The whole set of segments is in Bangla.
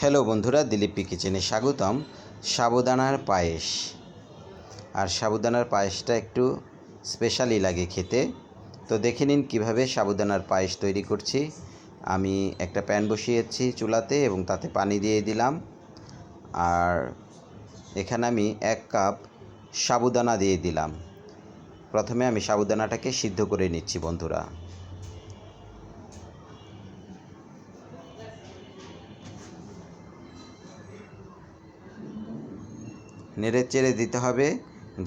হ্যালো বন্ধুরা, দিলীপি কিচেনে স্বাগতম। সাবুদানার পায়েস। আর সাবুদানার পায়েসটা একটু স্পেশালি লাগে খেতে। তো দেখে নিন কীভাবে সাবুদানার পায়েস তৈরি করছি। আমি একটা প্যান বসিয়েছি চুলাতে এবং তাতে পানি দিয়ে দিলাম। আর এখানে আমি এক কাপ সাবুদানা দিয়ে দিলাম। প্রথমে আমি সাবুদানাটাকে সিদ্ধ করে নিচ্ছি বন্ধুরা। নেড়ে চেড়ে দিতে হবে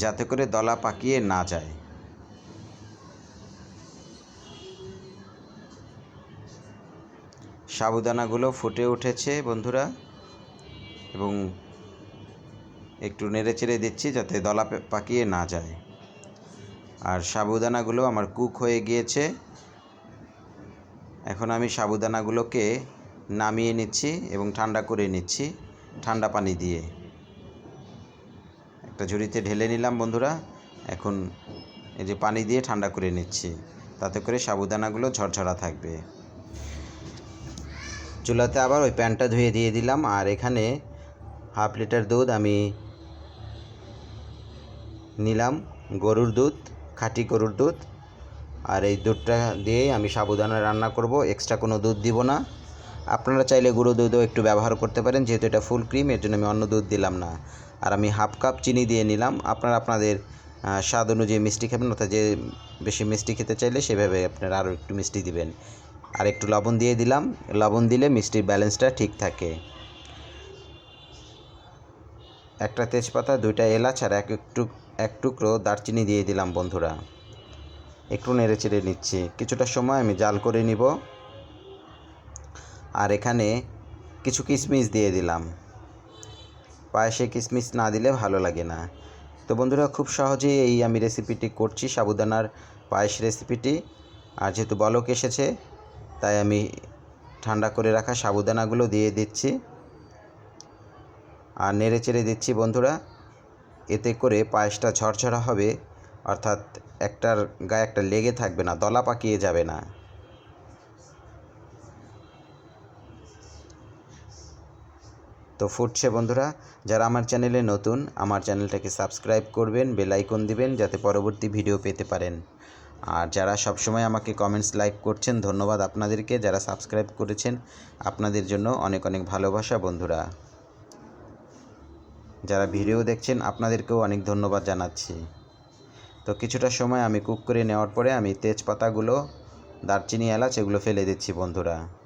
যাতে করে দলা পাকিয়ে না যায়। সাবুদানাগুলো ফুটে উঠেছে বন্ধুরা এবং একটু নেড়ে চেড়ে দিচ্ছি যাতে দলা পাকিয়ে না যায়। আর সাবুদানাগুলো আমার কুক হয়ে গিয়েছে। এখন আমি সাবুদানাগুলোকে নামিয়ে নিচ্ছি এবং ঠান্ডা করে নিচ্ছি, ঠান্ডা পানি দিয়ে। একটা ঝুড়িতে ঢেলে নিলাম বন্ধুরা। এখন এই যে পানি দিয়ে ঠান্ডা করে নিচ্ছি। তাতে করে সাবুদানাগুলো ঝরঝরা থাকবে। চুলাতে আবার ওই প্যানটা ধুয়ে দিয়ে দিলাম। আর এখানে হাফ লিটার দুধ আমি নিলাম, গরুর দুধ, খাঁটি গরুর দুধ। আর এই দুধটা দিয়েই আমি সাবুদানা রান্না করব। এক্সট্রা কোনো দুধ দিব না। আপনারা চাইলে গুঁড়ো দুধও একটু ব্যবহার করতে পারেন, যেহেতু এটা ফুল ক্রিম, এর জন্য আমি অন্য দুধ দিলাম না। আর আমি হাফ কাপ চিনি দিয়ে নিলাম। আপনারা আপনাদের স্বাদ অনুযায়ী মিষ্টি খাবেন, অর্থাৎ যে বেশি মিষ্টি খেতে চাইলে সেভাবে আপনারা আরও একটু মিষ্টি দিবেন। আর একটু লবণ দিয়ে দিলাম। লবণ দিলে মিষ্টির ব্যালেন্সটা ঠিক থাকে। একটা তেজপাতা, দুইটা এলাচ আর এক একটু, এক টুকরো দারচিনি দিয়ে দিলাম বন্ধুরা। একটু নেড়ে চেড়ে নিচ্ছি। কিছুটা সময় আমি জাল করে নিব। আর এখানে কিছু কিশমিশ দিয়ে দিলাম। পায়েসে কিশমিশ না দিলে ভালো লাগে না। তো বন্ধুরা, খুব সহজেই এই আমি রেসিপিটি করছি, সাবুদানার পায়েস রেসিপিটি আর যেহেতু বলক এসেছে, তাই আমি ঠান্ডা করে রাখা সাবুদানাগুলো দিয়ে দিচ্ছি। আর নেড়ে চেড়ে দিচ্ছি বন্ধুরা, এতে করে পায়েসটা ঝরঝরা হবে। অর্থাৎ একটার গায়ে একটা লেগে থাকবে না, দলা পাকিয়ে যাবে না। তো ফুটছে বন্ধুরা, যারা আমার চ্যানেলে নতুন, আমার চ্যানেলটাকে সাবস্ক্রাইব করবেন, বেল আইকন দিবেন যাতে পরবর্তী ভিডিও পেতে পারেন। আর যারা সবসময় আমাকে কমেন্টস লাইক করছেন, ধন্যবাদ আপনাদেরকে, যারা সাবস্ক্রাইব করেছেন, আপনাদের জন্য অনেক অনেক ভালোবাসা বন্ধুরা। যারা ভিডিও দেখছেন, আপনাদেরকেও অনেক ধন্যবাদ জানাচ্ছি। তো কিছুটা সময় আমি কুক করে নেওয়ার পরে আমি তেজপাতাগুলো, দারচিনি এলাচ এগুলো ফেলে দিচ্ছি বন্ধুরা।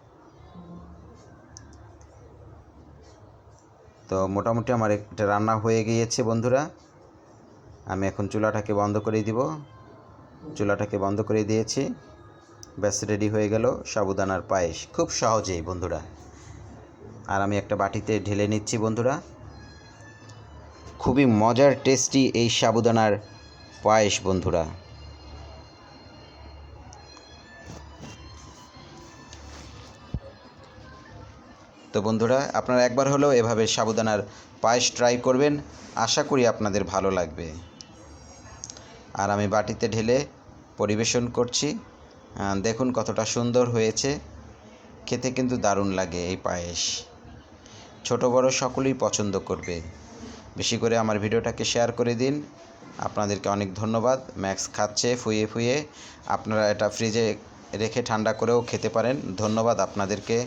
তো মোটামুটি আমার একটা রান্না হয়ে গিয়েছে, বন্ধুরা। আমি এখন চুলাটাকে বন্ধ করে দিব। চুলাটাকে বন্ধ করে দিয়েছি। ব্যাস, রেডি হয়ে গেল সাবুদানার পায়েস। খুব সহজেই, বন্ধুরা। আর আমি একটা বাটিতে ঢেলে নিচ্ছি, বন্ধুরা। খুবই মজার, টেস্টি এই সাবুদানার পায়েস, বন্ধুরা। তো বন্ধুরা, আপনারা একবার হলেও এভাবে সাবুদানার পায়েস ট্রাই করবেন। আশা করি আপনাদের ভালো লাগবে। আর আমি বাটিতে ঢেলে পরিবেশন করছি। দেখুন কতটা সুন্দর হয়েছে। খেতে কিন্তু দারুণ লাগে এই পায়েস। ছোট বড় সকলেই পছন্দ করবে। বেশি করে আমার ভিডিওটাকে শেয়ার করে দিন। আপনাদেরকে অনেক ধন্যবাদ। ম্যাক্স খাচ্ছে ফুয়ে ফুয়ে। আপনারা এটা ফ্রিজে রেখে ঠান্ডা করেও খেতে পারেন। ধন্যবাদ আপনাদেরকে।